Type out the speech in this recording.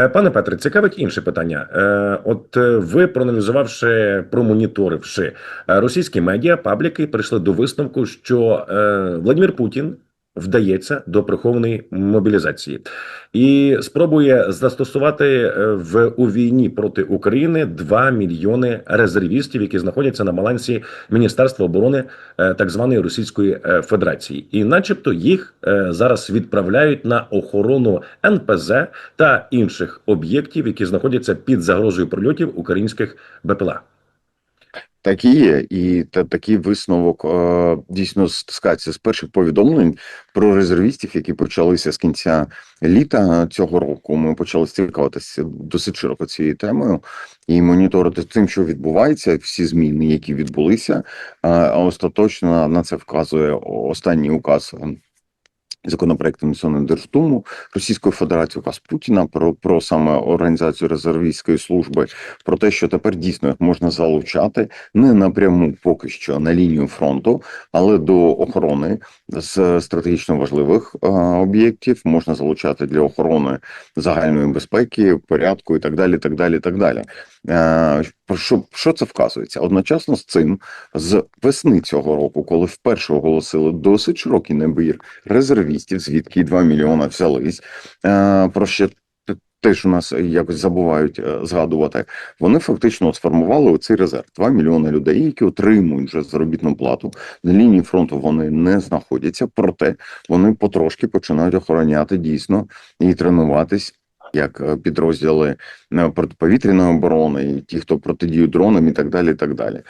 Е, Пане Петре, цікавить інше питання. Е, От е, ви проаналізувавши, промоніторивши російські медіа, пабліки прийшли до висновку, що Владимир Путін вдається до прихованої мобілізації і спробує застосувати е, в у війні проти України 2 мільйони резервістів, які знаходяться на балансі Міністерства оборони е, так званої Російської е, Федерації, і, начебто, їх зараз відправляють на охорону НПЗ та інших об'єктів, які знаходяться під загрозою прильотів українських БПЛА. Так і є, і та такий висновок е, дійсно стискається з перших повідомлень про резервістів, які почалися з кінця літа цього року. Ми почали цікавитися досить широко цією темою і моніторити тим, що відбувається, всі зміни, які відбулися. Е, остаточно на це вказує останній указ. Е, Законопроекту Держдуму Російської Федерації указ Путіна про, про саме організацію резервістської служби, про те, що тепер дійсно можна залучати не напряму поки що на лінію фронту, але до охорони з стратегічно важливих е, об'єктів можна залучати для охорони загальної безпеки, порядку і так далі. Так далі, так далі. Е, про що, що це вказується? Одночасно з цим, з весни цього року, коли вперше оголосили досить широкий набір резервістів, звідки й 2 мільйона взялись, е, про ще те- теж у нас якось забувають е, згадувати. Вони фактично сформували оцей резерв 2 мільйони людей, які отримують вже заробітну плату. На лінії фронту вони не знаходяться, проте вони потрошки починають охороняти дійсно і тренуватись. Як е, підрозділи е, протиповітряної оборони, і ті, хто протидіють дронам, і так далі. і так далі.